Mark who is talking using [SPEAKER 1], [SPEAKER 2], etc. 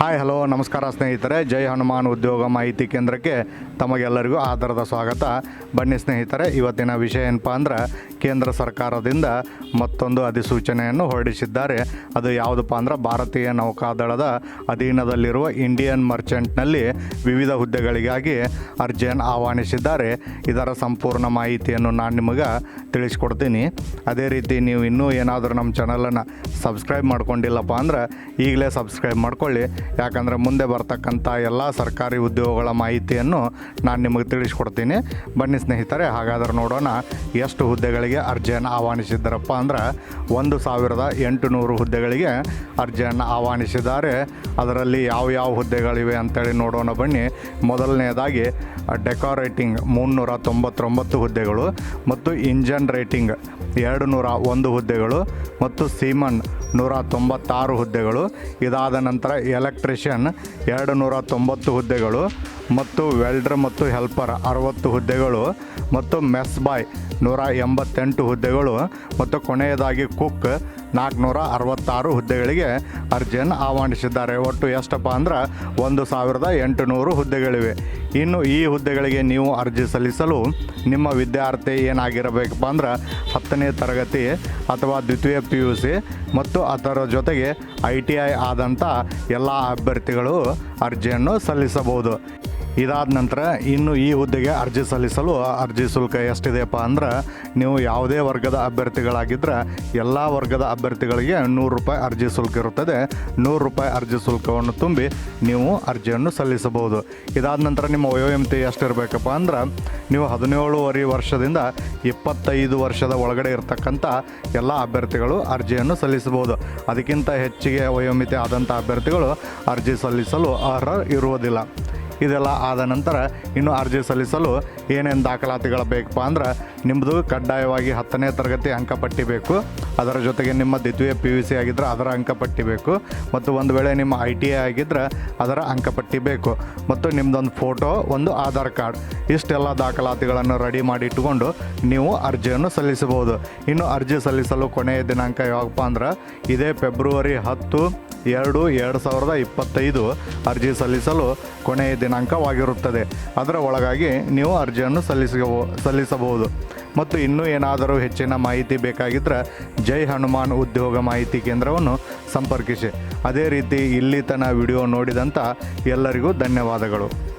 [SPEAKER 1] Hi hello ನಮಸ್ಕಾರ ಸ್ನೇಹಿತರೆ. ಜೈ ಹನುಮಾನ್ ಉದ್ಯೋಗ ಮಾಹಿತಿ ಕೇಂದ್ರಕ್ಕೆ ತಮಗೆಲ್ಲರಿಗೂ ಆಧಾರದ ಸ್ವಾಗತ. ಬನ್ನಿ ಸ್ನೇಹಿತರೆ, ಇವತ್ತಿನ ವಿಷಯ ಏನಪ್ಪ ಅಂದ್ರೆ, ಕೇಂದ್ರ ಸರ್ಕಾರದಿಂದ ಮತ್ತೊಂದು ಅಧಿಸೂಚನೆಯನ್ನು ಹೊರಡಿಸಿದ್ದಾರೆ. ಅದು ಯಾವುದಪ್ಪ ಅಂದ್ರೆ, ಭಾರತೀಯ ನೌಕಾದಳದ ಅಧೀನದಲ್ಲಿರುವ ಇಂಡಿಯನ್ ಮರ್ಚೆಂಟ್ನಲ್ಲಿ ವಿವಿಧ ಹುದ್ದೆಗಳಿಗಾಗಿ ಅರ್ಜಿಯನ್ನು ಆಹ್ವಾನಿಸಿದ್ದಾರೆ. ಇದರ ಸಂಪೂರ್ಣ ಮಾಹಿತಿಯನ್ನು ನಾನು ನಿಮಗೆ ತಿಳಿಸ್ಕೊಡ್ತೀನಿ. ಅದೇ ರೀತಿ ನೀವು ಇನ್ನೂ ಏನಾದರೂ ನಮ್ಮ ಚಾನಲನ್ನು ಸಬ್ಸ್ಕ್ರೈಬ್ ಮಾಡ್ಕೊಂಡಿಲ್ಲಪ್ಪ ಅಂದ್ರೆ, ಈಗಲೇ ಸಬ್ಸ್ಕ್ರೈಬ್ ಮಾಡ್ಕೊಳ್ಳಿ. ಯಾಕಂದರೆ ಮುಂದೆ ಬರ್ತಕ್ಕಂಥ ಎಲ್ಲ ಸರ್ಕಾರಿ ಉದ್ಯೋಗಗಳ ಮಾಹಿತಿಯನ್ನು ನಾನು ನಿಮಗೆ ತಿಳಿಸ್ಕೊಡ್ತೀನಿ. ಬನ್ನಿ ಸ್ನೇಹಿತರೆ, ಹಾಗಾದ್ರೆ ನೋಡೋಣ ಎಷ್ಟು ಹುದ್ದೆಗಳಿಗೆ ಅರ್ಜಿಯನ್ನು ಆಹ್ವಾನಿಸಿದ್ದಾರಪ್ಪ ಅಂದ್ರೆ, ಒಂದು ಸಾವಿರದ ಎಂಟುನೂರು ಹುದ್ದೆಗಳಿಗೆ ಅರ್ಜಿಯನ್ನು ಆಹ್ವಾನಿಸಿದ್ದಾರೆ. ಅದರಲ್ಲಿ ಯಾವ ಯಾವ ಹುದ್ದೆಗಳಿವೆ ಅಂತೇಳಿ ನೋಡೋಣ ಬನ್ನಿ. ಮೊದಲನೆಯದಾಗಿ ಡೆಕೋರೇಟಿಂಗ್ ಮುನ್ನೂರ ತೊಂಬತ್ತೊಂಬತ್ತು ಹುದ್ದೆಗಳು, ಮತ್ತು ಇಂಜನ್ ರೇಟಿಂಗ್ ಎರಡು ನೂರ ಒಂದು ಹುದ್ದೆಗಳು, ಮತ್ತು ಸೀಮನ್ ನೂರ ತೊಂಬತ್ತಾರು ಹುದ್ದೆಗಳು. ಇದಾದ ನಂತರ ಎಲೆಕ್ಟ್ರಿಷಿಯನ್ ಎರಡು ನೂರ ತೊಂಬತ್ತು ಹುದ್ದೆಗಳು. ಮತ್ತು ವೆಲ್ಡರ್ ಮತ್ತು ಹೆಲ್ಪರ್ ಅರವತ್ತು ಹುದ್ದೆಗಳು ಮತ್ತು ಮೆಸ್ ಬಾಯ್ ನೂರ ಎಂಬತ್ತೆಂಟು ಹುದ್ದೆಗಳು ಮತ್ತು ಕೊನೆಯದಾಗಿ ಕುಕ್ ನಾಲ್ಕುನೂರ ಅರವತ್ತಾರು ಹುದ್ದೆಗಳಿಗೆ ಅರ್ಜಿಯನ್ನು ಆಹ್ವಾನಿಸಿದ್ದಾರೆ. ಒಟ್ಟು ಎಷ್ಟಪ್ಪ ಅಂದ್ರೆ ಒಂದು ಸಾವಿರದ ಎಂಟುನೂರು ಹುದ್ದೆಗಳಿವೆ. ಇನ್ನು ಈ ಹುದ್ದೆಗಳಿಗೆ ನೀವು ಅರ್ಜಿ ಸಲ್ಲಿಸಲು ನಿಮ್ಮ ವಿದ್ಯಾರ್ಥಿ ಏನಾಗಿರಬೇಕಪ್ಪ ಅಂದ್ರೆ ಹತ್ತನೇ ತರಗತಿ ಅಥವಾ ದ್ವಿತೀಯ ಪಿ ಯು ಸಿ ಮತ್ತು ಅದರ ಜೊತೆಗೆ ಐ ಟಿ ಐ ಆದಂಥ ಎಲ್ಲ ಅಭ್ಯರ್ಥಿಗಳು ಅರ್ಜಿಯನ್ನು ಸಲ್ಲಿಸಬಹುದು. ಇದಾದ ನಂತರ ಇನ್ನು ಈ ಹುದ್ದೆಗೆ ಅರ್ಜಿ ಸಲ್ಲಿಸಲು ಅರ್ಜಿ ಶುಲ್ಕ ಎಷ್ಟಿದೆಯಪ್ಪ ಅಂದ್ರೆ ನೀವು ಯಾವುದೇ ವರ್ಗದ ಅಭ್ಯರ್ಥಿಗಳಾಗಿದ್ದರೆ ಎಲ್ಲ ವರ್ಗದ ಅಭ್ಯರ್ಥಿಗಳಿಗೆ ನೂರು ರೂಪಾಯಿ ಅರ್ಜಿ ಶುಲ್ಕ ಇರುತ್ತದೆ. ನೂರು ರೂಪಾಯಿ ಅರ್ಜಿ ಶುಲ್ಕವನ್ನು ತುಂಬಿ ನೀವು ಅರ್ಜಿಯನ್ನು ಸಲ್ಲಿಸಬಹುದು. ಇದಾದ ನಂತರ ನಿಮ್ಮ ವಯೋಮಿತಿ ಎಷ್ಟಿರಬೇಕಪ್ಪ ಅಂದ್ರೆ ನೀವು ಹದಿನೇಳುವರೆ ವರ್ಷದಿಂದ ಇಪ್ಪತ್ತೈದು ವರ್ಷದ ಒಳಗಡೆ ಇರತಕ್ಕಂಥ ಎಲ್ಲ ಅಭ್ಯರ್ಥಿಗಳು ಅರ್ಜಿಯನ್ನು ಸಲ್ಲಿಸಬಹುದು. ಅದಕ್ಕಿಂತ ಹೆಚ್ಚಿಗೆ ವಯೋಮಿತಿ ಆದಂಥ ಅಭ್ಯರ್ಥಿಗಳು ಅರ್ಜಿ ಸಲ್ಲಿಸಲು ಅರ್ಹ ಇರುವುದಿಲ್ಲ. ಇದೆಲ್ಲ ಆದ ನಂತರ ಇನ್ನು ಅರ್ಜಿ ಸಲ್ಲಿಸಲು ಏನೇನು ದಾಖಲಾತಿಗಳು ಬೇಕಪ್ಪ ಅಂದ್ರೆ ನಿಮ್ಮದು ಕಡ್ಡಾಯವಾಗಿ ಹತ್ತನೇ ತರಗತಿ ಅಂಕಪಟ್ಟಿ ಬೇಕು. ಅದರ ಜೊತೆಗೆ ನಿಮ್ಮ ದ್ವಿತೀಯ ಪಿ ಯು ಸಿ ಆಗಿದ್ದರೆ ಅದರ ಅಂಕಪಟ್ಟಿ ಬೇಕು. ಮತ್ತು ಒಂದು ವೇಳೆ ನಿಮ್ಮ ಐ ಟಿ ಐ ಆಗಿದ್ದರೆ ಅದರ ಅಂಕಪಟ್ಟಿ ಬೇಕು. ಮತ್ತು ನಿಮ್ಮದೊಂದು ಫೋಟೋ, ಒಂದು ಆಧಾರ್ ಕಾರ್ಡ್. ಇಷ್ಟೆಲ್ಲ ದಾಖಲಾತಿಗಳನ್ನು ರೆಡಿ ಮಾಡಿ ಇಟ್ಟುಕೊಂಡು ನೀವು ಅರ್ಜಿಯನ್ನು ಸಲ್ಲಿಸಬಹುದು. ಇನ್ನು ಅರ್ಜಿ ಸಲ್ಲಿಸಲು ಕೊನೆಯ ದಿನಾಂಕ ಯಾವಪ್ಪ ಅಂದ್ರೆ ಇದೇ ಫೆಬ್ರವರಿ ಹತ್ತು ಎರಡು ಎರಡು ಸಾವಿರದ ಇಪ್ಪತ್ತೈದು ಅರ್ಜಿ ಸಲ್ಲಿಸಲು ಕೊನೆಯ ದಿನಾಂಕವಾಗಿರುತ್ತದೆ. ಅದರ ಒಳಗಾಗಿ ನೀವು ಅರ್ಜಿಯನ್ನು ಸಲ್ಲಿಸಬೋ ಸಲ್ಲಿಸಬಹುದು. ಮತ್ತು ಇನ್ನೂ ಏನಾದರೂ ಹೆಚ್ಚಿನ ಮಾಹಿತಿ ಬೇಕಾಗಿದ್ದರೆ ಜೈ ಹನುಮಾನ್ ಉದ್ಯೋಗ ಮಾಹಿತಿ ಕೇಂದ್ರವನ್ನು ಸಂಪರ್ಕಿಸಿ. ಅದೇ ರೀತಿ ಇಲ್ಲಿ ತನ್ನ ವಿಡಿಯೋ ನೋಡಿದಂಥ ಎಲ್ಲರಿಗೂ ಧನ್ಯವಾದಗಳು.